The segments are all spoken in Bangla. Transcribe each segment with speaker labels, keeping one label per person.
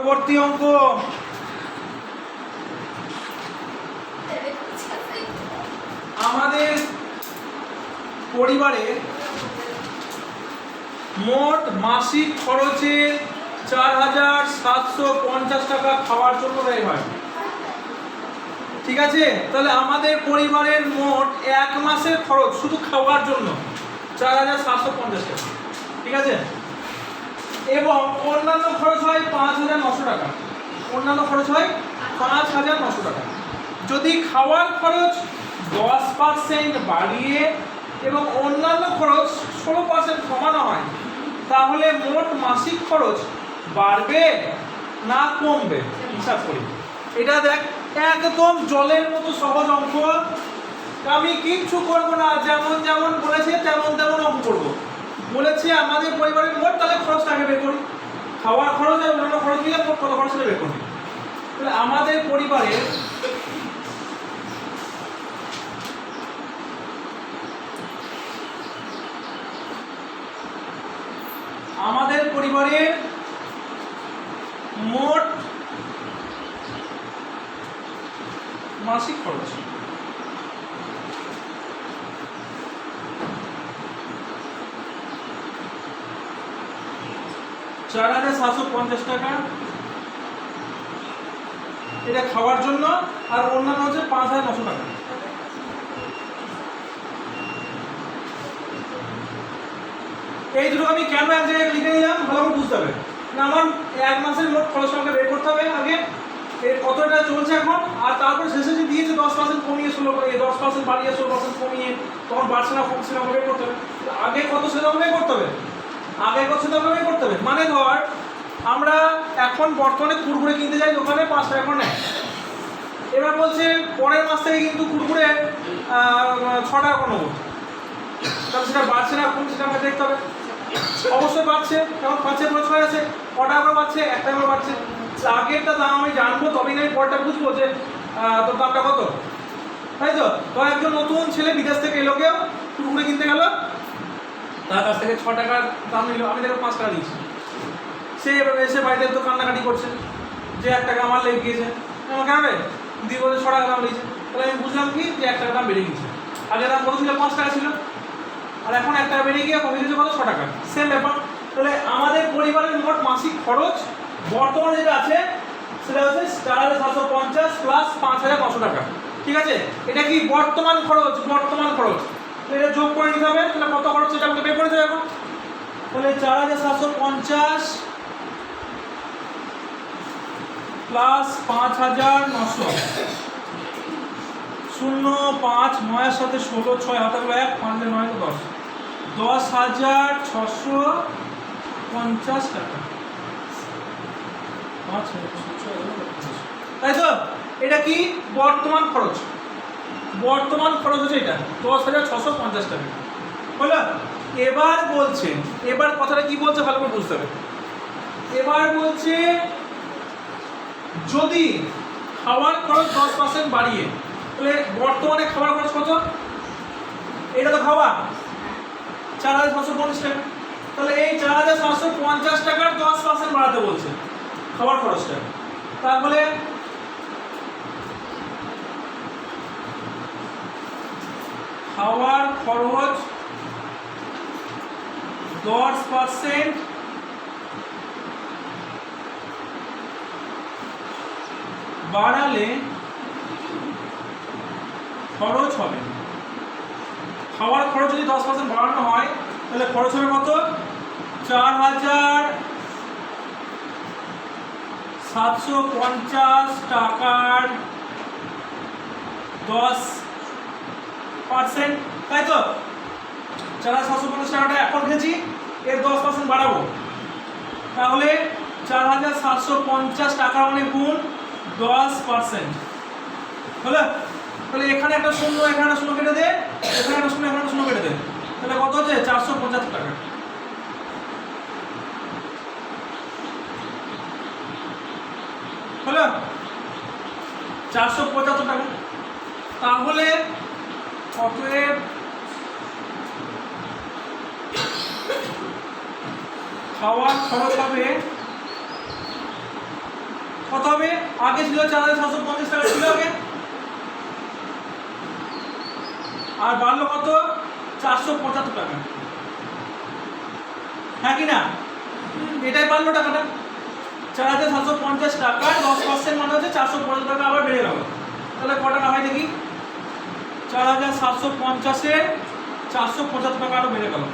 Speaker 1: পরবর্তী অঙ্ক। আমাদের পরিবারে মোট মাসিক খরচে চার হাজার সাতশো পঞ্চাশ টাকা খাওয়ার জন্য ব্যয় হয় ঠিক আছে? তাহলে আমাদের পরিবারের মোট এক মাসের খরচ শুধু খাওয়ার জন্য চার হাজার সাতশো পঞ্চাশ টাকা। ঠিক আছে? এবং অন্যান্য খরচ হয় পাঁচ হাজার নশো টাকা। অন্যান্য খরচ হয় পাঁচ হাজার নশো টাকা। যদি খাওয়ার খরচ দশ পার্সেন্ট বাড়িয়ে এবং অন্যান্য খরচ ষোলো পার্সেন্ট কমানো হয়, তাহলে মোট মাসিক খরচ বাড়বে না কমবে? হিসাব করি। এটা দেখ, একদম জলের মতো সহজ অঙ্ক। আমি কিচ্ছু করব না, যেমন যেমন বলেছে, তেমন তেমন অঙ্ক করব। বলেছে আমাদের পরিবারের মোট তাহলে খরচটা আগে বের করি খাওয়ার খরচ আর অন্যান্য খরচ মিলে মোট কত খরচ বের করি তাহলে আমাদের পরিবারের আমাদের পরিবারের মোট মাসিক খরচ। চার হাজার সাতশো পঞ্চাশ টাকা। এটা খাওয়ার জন্য, আর অন্যান্য হচ্ছে পাঁচ হাজার নশো টাকা। এই দুটো আমি কেন এক জায়গায় লিখে নিলাম, ভালো করে বুঝতে হবে। না, আমার এক মাসের মোট খরচ আমাকে বের করতে হবে আগে। এর কতটা চলছে এখন, আর তারপর শেষে যে দিয়েছে দশ পার্সেন্ট কমিয়ে ষোলো করে দশ পার্সেন্ট বাড়িয়ে ষোলো পার্সেন্ট কমিয়ে, তখন বাড়ছে না, কমছে না বের করতে হবে। আগে কত সেটা বের করতে হবে। আগে কত সেটা আমাকে করতে হবে। মানে ধর, আমরা এখন বর্তমানে কুরকুরে কিনতে যাই দোকানে পাঁচ টাকা করে নেয়। এবার বলছে পরের মাস থেকে কিন্তু কুরকুরে ছ টাকা করে নেব। তাহলে সেটা বাড়ছে না কমছে সেটা আমাকে দেখতে হবে। অবশ্যই বাড়ছে, কারণ পাঁচের পরে ছয় আছে কটা করে বাড়ছে, একটা করে বাড়ছে। আগেরটা দাম আমি জানব তবেই আমি পরটা বুঝব যে তোর দামটা কত। তাই তো? তো একজন নতুন ছেলে বিদেশ থেকে এলো কেউ, কুরকুরে কিনতে গেল তার কাছ থেকে ছ টাকার দাম নিল, আমি তাকে পাঁচ টাকা দিয়েছি। সে এবার এসে বাড়িতে তো কান্নাকাটি করছে, যে এক টাকা আমার লেগে গিয়েছে। আমার কেন রে দিয়ে বলে ছ টাকা দাম নিয়েছে তাহলে আমি বুঝলাম কি, যে এক টাকা দাম বেড়ে গেছে আগে দাম কত ছিল পাঁচ টাকা ছিল। আর এখন এক টাকা বেড়ে গিয়ে কমে গেছে কত ছ টাকা। সেম ব্যাপার। তাহলে আমাদের পরিবারের মোট মাসিক খরচ বর্তমানে যেটা আছে, সেটা হচ্ছে চার হাজার সাতশো পঞ্চাশ প্লাস পাঁচ হাজার পাঁচশো টাকা। ঠিক আছে? এটা কি বর্তমান খরচ? বর্তমান খরচ। এটা যোগ করে নিতে হবে, তাহলে কত খরচ সেটা আমাকে বের করে দিতে হবে এখন? তাহলে চার হাজার সাতশো পঞ্চাশ প্লাস পাঁচ হাজার নশো। শূন্য পাঁচ, নয়ের সাথে ষোলো, ছয় হাতাগুলো এক, পাঁচ হাজার নয়, দশ। দশ হাজার ছশো পঞ্চাশ টাকা। পাঁচ তাই তো? এটা কি? বর্তমান খরচ। বর্তমান খরচ হচ্ছে এটা, দশ হাজার ছশো পঞ্চাশ টাকা। হলো, এবার বলছে, এবার কথাটা কি বলছে ভালো করে বুঝতে হবে। এবার বলছে, যদি খাওয়ার খরচ দশ পার্সেন্ট বাড়িয়ে, তাহলে বর্তমানে খাবার খরচ কত? এটা তো খাওয়া। চার হাজার ছশো পঞ্চাশ টাকা। তাহলে এই চার হাজার সাতশো পঞ্চাশ টাকার দশ পার্সেন্ট বাড়াতে বলছে খাবার খরচটা। তাহলে খাওয়ার খরচ দশ পার্সেন্ট। বাড়ালে খরচ হবে। খাওয়ার খরচ যদি দশ পার্সেন্ট বাড়ানো হয়, তাহলে খরচ হবে কত? চার হাজার সাতশো পঞ্চাশ টাকার দশ পার্সেন্ট। তাই তো? হাজার সাতশো পঞ্চাশ টাকাটা এখন খেয়েছি এর দশ পার্সেন্ট বাড়াবো। তাহলে চার হাজার সাতশো পঞ্চাশ টাকা মানে গুণ দশ পার্সেন্ট। হলো? তাহলে এখানে একটা শূন্য, এখানে একটা শূন্য কেটে দে, এখানে একটা শূন্য, এখানে শূন্য কেটে দে। তাহলে কত হচ্ছে? চারশো পঁচাত্তর টাকা। হলো? চারশো পঁচাত্তর টাকা। তাহলে অতএব খাওয়ার খরচ হবে, কত হবে? আগে ছিল চার হাজার ছশো পঞ্চাশ টাকা, ছিল আগে? আর বাড়লো কত? চারশো পঁচাত্তর টাকা। হ্যাঁ কি না? এটাই বাড়লো টাকাটা। চার হাজার সাতশো পঞ্চাশ টাকা, দশ পার্সেন্ট মানে হচ্ছে চারশো পঞ্চাশ টাকা, আবার বেড়ে গেল তাহলে ক টাকা হয় দেখি চার হাজার সাতশো পঞ্চাশের চারশো পঁচাত্তর টাকা আরও বেড়ে গেল।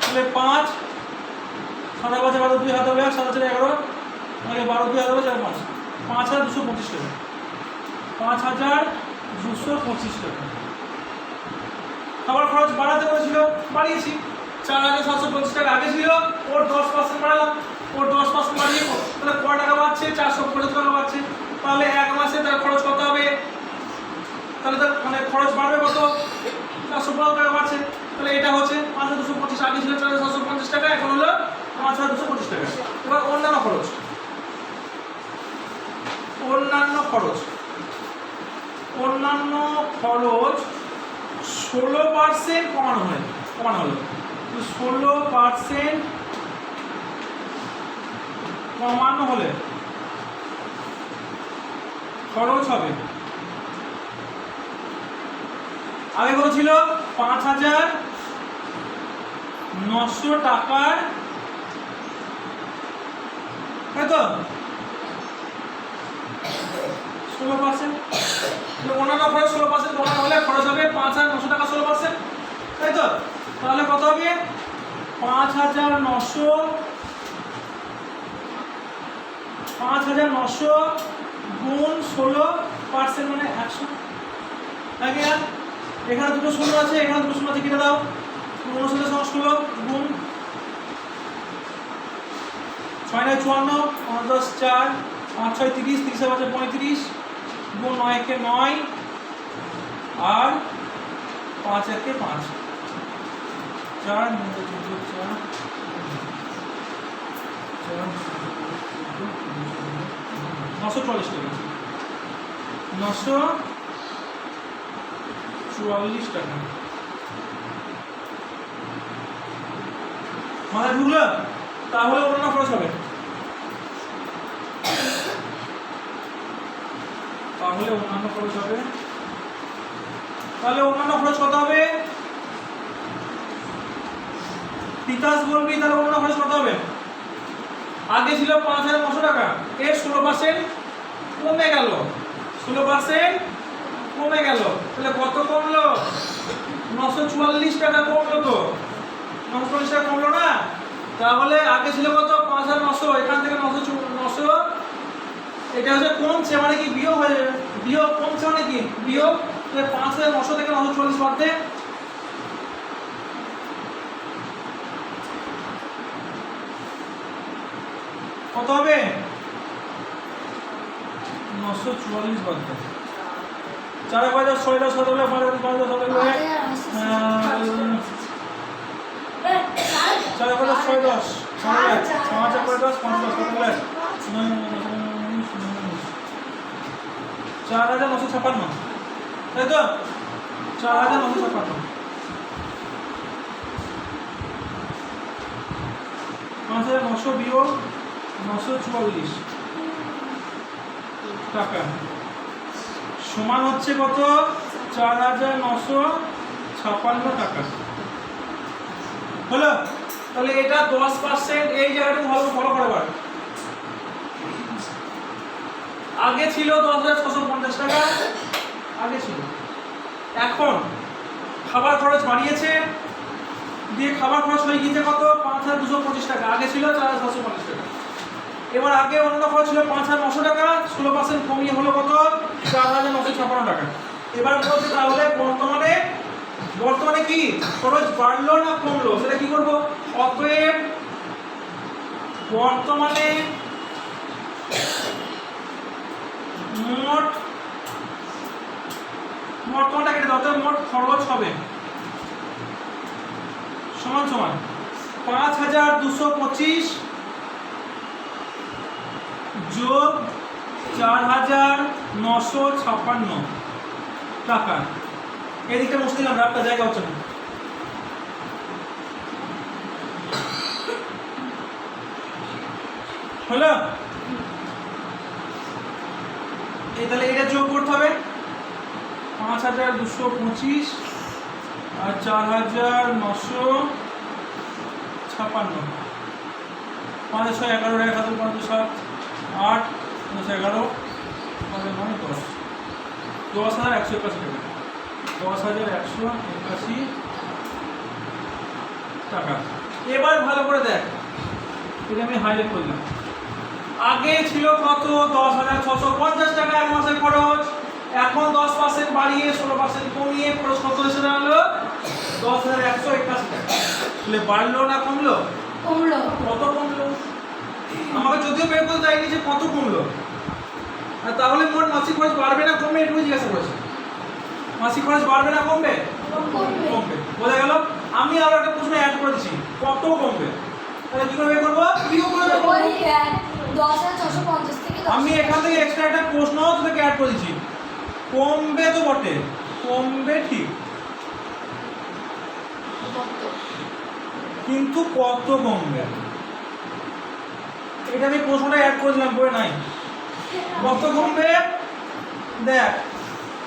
Speaker 1: তাহলে পাঁচ, সাদা পাঁচে বারো, দুই হাজার এক সাত হাজার এগারো মানে বারো, দুই হাজার চার, পাঁচ। পাঁচ হাজার দুশো পঁচিশ টাকা। পাঁচ হাজার দুশো পঁচিশ টাকা। খাবার খরচ বাড়াতে বলেছিল, বাড়িয়েছি। চার হাজার সাতশো পঁচিশ টাকা আগে ছিল, ওর দশ পার্সেন্ট বাড়ালাম। ওর দশ পার্সেন্ট বাড়িয়ে তাহলে ক টাকা বাড়ছে? চারশো পঁচিশ টাকা বাড়ছে। তাহলে এক মাসে তার খরচ কত হবে? তাহলে তার মানে খরচ বাড়বে কত? চারশো পনেরো টাকা বাড়ছে। তাহলে এটা হচ্ছে পাঁচ হাজার দুশো পঁচিশ, আগে ছিল চার হাজার পঞ্চাশ টাকা, এখন হলো পাঁচ হাজার দুশো পঁচিশ টাকা। এবার অন্যান্য খরচ। অন্যান্য খরচ। অন্যান্য খরচ ষোলো পার্সেন্ট কমানো হয়, কমানো হলো। ষোলো পার্সেন্ট কমানো হলে খরচ হবে আগে কত পাঁচ হাজার নশো টাকার তাই তো? ষোলো পার্সেন্ট অন্যান্য খরচ ষোলো পার্সেন্ট কমানো হলে খরচ হবে পাঁচ হাজার নশো টাকা ষোলো পার্সেন্ট তাই তো? তাহলে কত হবে? পাঁচ হাজার নশো পাঁচ হাজার নশো গুণ ষোলো পার্সেন্ট মানে একশো। আগে এখানে দুটো শূন্য আছে এখানে দুটো শূন্য আছে কেটে দাও উনষাটের সঙ্গে ষোলো গুণ ছয় নয় চুয়ান্ন পাঁচ দশ চার পাঁচ ছয় তিরিশ তিরিশে পাঁচে পঁয়ত্রিশ গুণ নয় একে নয় আর পাঁচ একে পাঁচ চার চার নশো চল্লিশ টাকা নশো চুয়াল্লিশ টাকা। মাথায় তাহলে অন্য খরচ হবে। তাহলে অন্যান্য খরচ হবে। তাহলে অন্যান্য খরচ কত হবে? তিতাস বলবি, তাহলে অন্যান্য খরচ কত হবে? আগে ছিল পাঁচ হাজার নশো টাকা, এর ষোলো পার্সেন্ট কমে গেল। ষোলো পার্সেন্ট কমে গেল। তাহলে কত কমলো? নশো চুয়াল্লিশ টাকা কমলো তো। নশো চল্লিশ টাকা কমলো না? তাহলে আগে ছিল কত? পাঁচ হাজার নশো। এখান থেকে নশো নশো। এটা হচ্ছে কমছে মানে কি? বিয়োগ হয়ে যাবে। বিয়োগ কমছে মানে কি? বিয়োগ। পাঁচ হাজার নশো থেকে নশো চল্লিশ বাদে কত হবে? নশো চুয়াল্লিশ বাদে চার পাঁচ দশ ছয় দশ সতেরো পাঁচ দশ পাঁচ দশ সতেরো চার পাঁচ দশ ছয় দশ ছয় পাঁচ এক দশ পাঁচ দশ কত বলে চার হাজার নশো ছাপান্ন। তাই তো? চার হাজার নশো ছাপান্ন। পাঁচ হাজার নশো বিয়োগ নশো চুয়াল্লিশ টাকা। সমান হচ্ছে কত? চার হাজার নশো ছাপান্ন টাকা। হলো? তাহলে এটা দশ পার্সেন্ট এই জায়গাটা ভালো ফলো করবার আগে ছিল দশ হাজার ছশো পঞ্চাশ টাকা, আগে ছিল। এখন খাবার খরচ বাড়িয়েছে, দিয়ে খাবার খরচ হয়ে গিয়েছে কত? পাঁচ হাজার দুশো পঁচিশ টাকা, আগে ছিল চার হাজার ছশো পঞ্চাশ টাকা। এবার আগে অন্য খরচ ছিল পাঁচ হাজার নশো টাকা, ষোলো পার্সেন্ট কমিয়ে হলো কত? চার হাজার নশো ছাপান্ন টাকা। এবার বলছে তাহলে বর্তমানে বর্তমানে কি? খরচ বাড়লো না কমলো? সেটা কি করব? অতএব বর্তমানে মোট মোট বর্তমানটা কেটে দাও মোট খরচ হবে সমান সমান পাঁচ হাজার দুশো পঁচিশ যোগ চার হাজার নশো ছাপ্পান্ন টাকা। এদিকটা মুছতে দিলাম, রাতটা জায়গা হচ্ছে না। হলো? এই তাহলে এটা যোগ করতে হবে। পাঁচ হাজার দুশো পঁচিশ আর চার হাজার নশো ছাপ্পান্ন। পাঁচ ছয় এগারো, এক হাজার সাত। আট পাঁচ এগারো পাঁচ নয় দশ। দশ হাজার একশো একাশি টাকা। দশ হাজার একশো একাশি টাকা। এবার ভালো করে দেখ। এটা আমি হাইলাইট করলাম আগে ছিল কত? দশ হাজার ছশো পঞ্চাশ টাকা এক মাসের খরচ। এখন দশ পার্সেন্ট বাড়িয়ে ষোলো পার্সেন্ট কমিয়ে খরচ কত এসে দাঁড়াল দশ হাজার একশো একাশি টাকা। তাহলে বাড়লো না কমলো?
Speaker 2: কমলো।
Speaker 1: কত কমলো? আমাকে যদিও বের করতে চাইনি যে কত কমলো। আর তাহলে মোট মাসিক খরচ বাড়বে না কমবে এটুকু জিজ্ঞাসা করেছে। মাসিক খরচ বাড়বে না কমবে?
Speaker 2: কমবে।
Speaker 1: বোঝা গেল? আমি আবার একটা প্রশ্ন অ্যাড করেছি কত কমবে? তাহলে কি করে বের করব? বিয়োগ করে আমি এখান থেকে এক্সট্রা একটা প্রশ্ন তোদেরকে অ্যাড করেছি কমবে তো বটে। কমবে ঠিক। কিন্তু কত কমবে? এটা আমি প্রশ্নটা অ্যাড করেছিলাম বই নাই। কত কমবে? দেখ,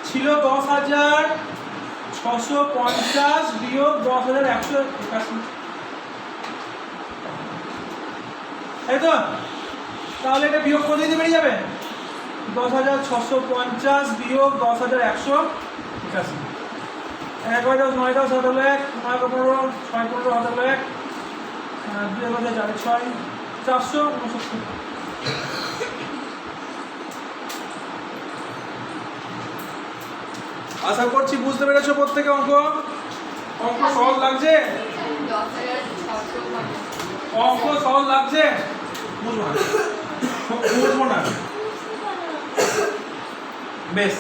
Speaker 1: ছিল দশ হাজার ছশো পঞ্চাশ বিয়োগ দশ হাজার একশো একাশি। তাই তো? তাহলে এটা বিয়োগ করে দিতে বেরিয়ে যাবে। দশ হাজার ছশো পঞ্চাশ বিয়োগ দশ হাজার একশো একাশি। এক হাজার নয় দশ হাজার এক, নয় পনেরো, ছয় পনেরো হাজার এক দুই হাজার চার, ছয়। চারশো উনসত্তর আশা করছি বুঝতে পেরেছ প্রত্যেকে অঙ্ক? অঙ্ক সহজ লাগছে। অঙ্ক সহজ লাগছে? বুঝব না। বুঝব না। বেশ।